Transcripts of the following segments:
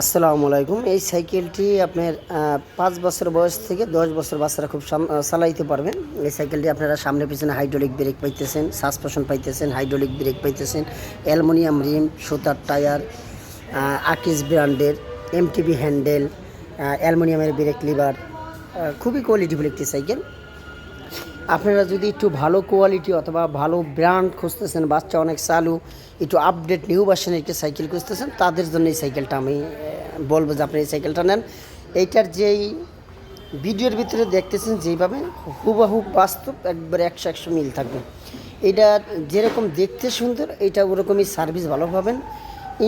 আসসালামু আলাইকুম। এই সাইকেলটি আপনার পাঁচ বছর বয়স থেকে দশ বছর বাচ্চারা খুব চালাইতে পারবেন। এই সাইকেলটি আপনারা সামনে পিছনে হাইড্রোলিক ব্রেক পাইতেছেন, সাসপেনশন পাইতেছেন, হাইড্রোলিক ব্রেক পাইতেছেন। অ্যালুমিনিয়াম রিম, সুতার টায়ার আকিস ব্র্যান্ডের এমটিভি হ্যান্ডেল অ্যালুমিনিয়ামের ব্রেক লিভার খুবই কোয়ালিটিফুল একটি সাইকেল। আপনারা যদি একটু ভালো কোয়ালিটি অথবা ভালো ব্র্যান্ড খুঁজতেছেন, বাচ্চা অনেক চালু, একটু আপডেট নিউ ভার্সনের একটি সাইকেল খুঁজতেছেন, তাদের জন্য এই সাইকেলটা আমি বলব যে আপনি এই সাইকেলটা নেন। এইটার যেই ভিডিওর ভিতরে দেখতেছেন যেইভাবে হুবাহু বাস্তব একবারে একশো একশো মিল থাকবে। এটা যেরকম দেখতে সুন্দর, এটা ওরকমই সার্ভিস ভালো পাবেন।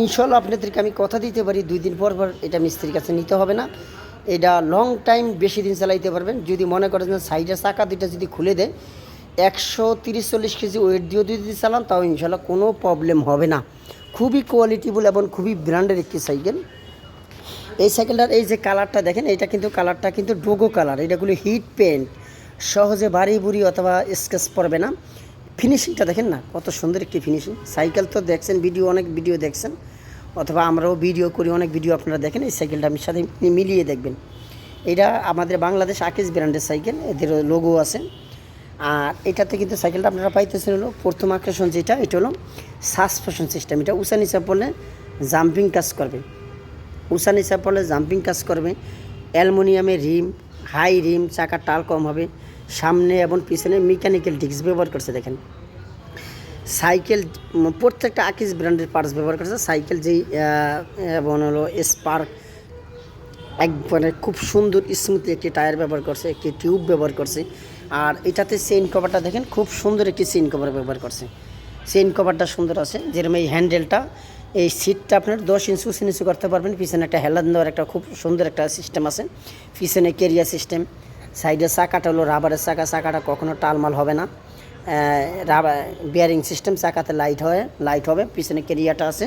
ইনশাল্লাহ আপনাদেরকে আমি কথা দিতে পারি, দুই দিন পর পর এটা মিস্ত্রির কাছে নিতে হবে না। এটা লং টাইম বেশি দিন চালাইতে পারবেন। যদি মনে করেন সাইডের চাকা দুইটা যদি খুলে দেয় একশো তিরিশ চল্লিশ কেজি ওয়েট দিয়েও যদি চালান, তাও ইনশাল্লাহ কোনো প্রবলেম হবে না। খুবই কোয়ালিটিফুল এবং খুবই ব্র্যান্ডের একটি সাইকেল এই সাইকেলটার এই যে কালারটা দেখেন, এটা কিন্তু কালারটা কিন্তু ডোগো কালার এটাগুলো হিট পেন্ট সহজে বাড়ি বুড়ি অথবা স্কেচ পড়বে না। ফিনিশিংটা দেখেন না, কত সুন্দর একটি ফিনিশিং সাইকেল তো দেখছেন ভিডিও অনেক ভিডিও দেখছেন। অথবা আমরাও ভিডিও করি, অনেক ভিডিও আপনারা দেখেন, এই সাইকেলটা আমি সাথে মিলিয়ে দেখবেন। এটা আমাদের বাংলাদেশ আকিস ব্র্যান্ডের সাইকেল এদের লোগো আছে। আর এটাতে কিন্তু সাইকেলটা আপনারা পাইতেছেন হলো, প্রথম আকর্ষণ যেটা, এটা হলো সাসপেনশন সিস্টেম এটা উষা নিচা পড়লে জাম্পিং কাজ করবে। উষা নিচা পড়লে জাম্পিং কাজ করবে অ্যালুমিনিয়ামের রিম হাই রিম, চাকার টাল কম হবে, সামনে এবং পিছনে মেকানিক্যাল ডিস্ক ব্যবহার করছে, দেখেন। সাইকেল প্রত্যেকটা আকিস ব্র্যান্ডের পার্টস ব্যবহার করেছে সাইকেল যেই এবং হলো স্পার্ক এক মানে খুব সুন্দর স্মুথ একটি টায়ার ব্যবহার করছে, একটি টিউব ব্যবহার করছে। আর এটাতে চেইন কভারটা দেখেন, খুব সুন্দর একটি চেইন কভার ব্যবহার করছে। চেইন কভারটা সুন্দর আছে যেরকম এই হ্যান্ডেলটা এই সিটটা আপনার দশ ইঞ্চি উঁচু নিচু করতে পারবেন। পিছনে একটা হেলান দেওয়ার একটা খুব সুন্দর একটা সিস্টেম আছে। পিছনে কেরিয়ার সিস্টেম সাইডের চাকাটা হলো রাবারের চাকা, চাকাটা কখনো টালমাল হবে না। বিয়ারিং সিস্টেম চাকাতে লাইট হয় লাইট হবে, পিছনে কেরিয়াটা আছে,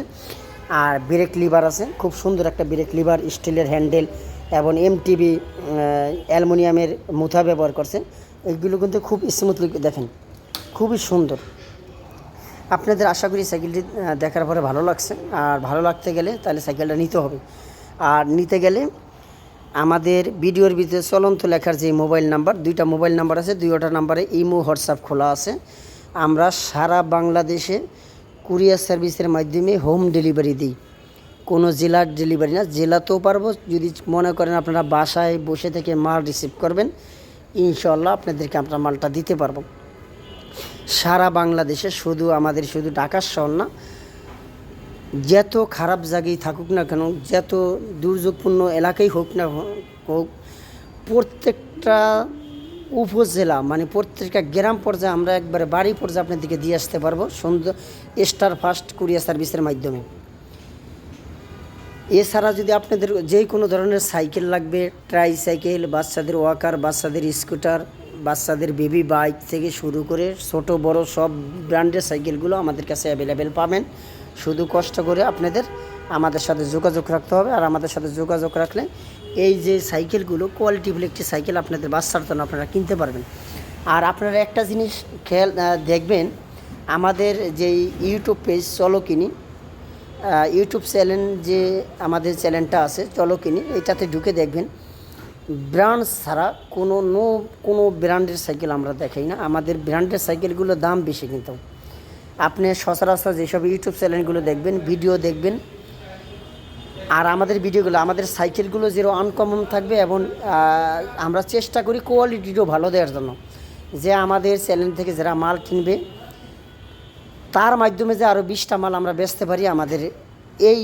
আর ব্রেক লিভার আছে, খুব সুন্দর একটা ব্রেক লিভার স্টিলের হ্যান্ডেল এবং এমটিভি অ্যালুমিনিয়ামের মুথা ব্যবহার করছে। এইগুলো কিন্তু খুব স্মুথলি দেখেন, খুবই সুন্দর। আপনাদের আশা করি সাইকেলটি দেখার পরে ভালো লাগছে, আর ভালো লাগতে গেলে তাহলে সাইকেলটা নিতে হবে। আর নিতে গেলে আমাদের ভিডিওর ভিতরে চলন্ত লেখার যে মোবাইল নাম্বার, দুইটা মোবাইল নাম্বার আছে দুইটা নাম্বারে ইমো, হোয়াটসঅ্যাপ খোলা আছে। আমরা সারা বাংলাদেশে কুরিয়ার সার্ভিসের মাধ্যমে হোম ডেলিভারি দিই। কোনো জেলার ডেলিভারি না, জেলাতেও পারব। যদি মনে করেন আপনারা বাসায় বসে থেকে মাল রিসিভ করবেন ইনশাল্লাহ আপনাদেরকে আমরা মালটা দিতে পারব। সারা বাংলাদেশে শুধু আমাদের, শুধু ঢাকার শহর না যত খারাপ জায়গায় থাকুক না কেন, যত দুর্যোগপূর্ণ এলাকাই হোক না হোক, প্রত্যেকটা উপজেলা মানে প্রত্যেকটা গ্রাম পর্যায়ে আমরা একবারে বাড়ি পর্যায়ে আপনাদেরকে দিয়ে আসতে পারব সুন্দর স্টার ফাস্ট কুরিয়ার সার্ভিসের মাধ্যমে। এছাড়া যদি আপনাদের যে কোনো ধরনের সাইকেল লাগবে ট্রাই সাইকেল বাচ্চাদের ওয়াকার বাচ্চাদের স্কুটার বাচ্চাদের বেবি বাইক থেকে শুরু করে ছোট, বড় সব ব্র্যান্ডের সাইকেলগুলো আমাদের কাছে অ্যাভেলেবেল পাবেন। শুধু কষ্ট করে আপনাদের আমাদের সাথে যোগাযোগ রাখতে হবে। আর আমাদের সাথে যোগাযোগ রাখলে এই যে সাইকেলগুলো কোয়ালিটিফুল একটি সাইকেল আপনাদের বাচ্চার জন্য আপনারা কিনতে পারবেন। আর আপনারা একটা জিনিস খেয়াল দেখবেন, আমাদের যে ইউটিউব পেজ চলো কিনি ইউটিউব চ্যানেল যে আমাদের চ্যানেলটা আছে চলো কিনি এটাতে ঢুকে দেখবেন ব্র্যান্ড ছাড়া কোনো নো, কোনো ব্র্যান্ডের সাইকেল আমরা দেখাই না। আমাদের ব্র্যান্ডের সাইকেলগুলোর দাম বেশি কিন্তু। আপনি সচরাচর যেসব ইউটিউব চ্যানেলগুলো দেখবেন, ভিডিও দেখবেন, আর আমাদের ভিডিওগুলো, আমাদের সাইকেলগুলো যেরকম আনকমন থাকবে এবং আমরা চেষ্টা করি কোয়ালিটিটাও ভালো দেওয়ার জন্য। যে আমাদের চ্যানেল থেকে যারা মাল কিনবে, তার মাধ্যমে যে আরও বিশটা মাল আমরা বেচতে পারি আমাদের এই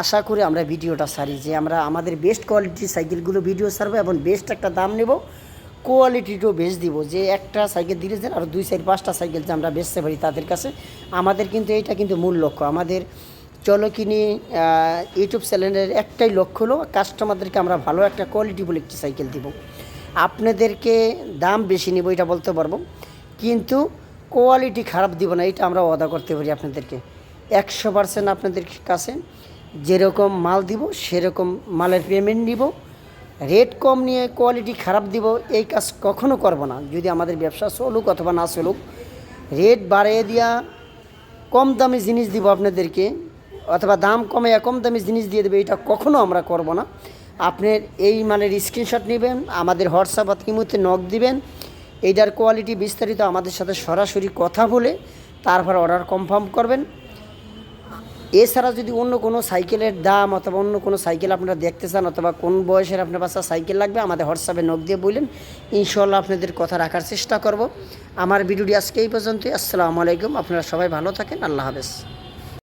আশা করে আমরা ভিডিওটা সারি যে আমরা আমাদের বেস্ট কোয়ালিটির সাইকেলগুলো ভিডিও সারবো এবং বেস্ট একটা দাম নেব কোয়ালিটিটাও বেশ দিব। যে একটা সাইকেল দিলে যেন আর দুই সাইড পাঁচটা সাইকেল যে আমরা বেচতে পারি তাদের কাছে, আমাদের কিন্তু এইটা কিন্তু মূল লক্ষ্য। আমাদের চলো কিনি ইউটিউব চ্যানেলের একটাই লক্ষ্য হলো কাস্টমারদেরকে আমরা ভালো একটা কোয়ালিটিফুল একটি সাইকেল দিব। আপনাদেরকে দাম বেশি নেব এটা বলতে পারব, কিন্তু কোয়ালিটি খারাপ দিব না, এটা আমরা অদা করতে পারি আপনাদেরকে। একশো পার্সেন্ট আপনাদের কাছে যেরকম মাল দিব, সেরকম মালের পেমেন্ট নিব। রেট কম নিয়ে কোয়ালিটি খারাপ দিব, এই কাজ কখনো করব না। যদি আমাদের ব্যবসা চলুক অথবা না চলুক রেট বাড়িয়ে দিয়া কম দামে জিনিস দিব আপনাদেরকে, অথবা দাম কমে কম দামি জিনিস দিয়ে দেবে, এটা কখনো আমরা করব না। আপনার এই মালের স্ক্রিনশট নেবেন, আমাদের হোয়াটসঅ্যাপ ইমুতে নক দিবেন, এইটার কোয়ালিটি বিস্তারিত আমাদের সাথে সরাসরি কথা বলে, তারপর অর্ডার কনফার্ম করবেন। এছাড়া যদি অন্য কোনো সাইকেলের দাম অথবা অন্য কোনো সাইকেল আপনারা দেখতে চান অথবা কোন বয়সের আপনার বাচ্চা সাইকেল লাগবে, আমাদের হোয়াটসঅ্যাপে নখ দিয়ে বললেন। ইনশাল্লাহ আপনাদের কথা রাখার চেষ্টা করব। আমার ভিডিওটি আজকে এই পর্যন্তই। আসসালামু আলাইকুম। আপনারা সবাই ভালো থাকেন। আল্লাহ হাফেজ।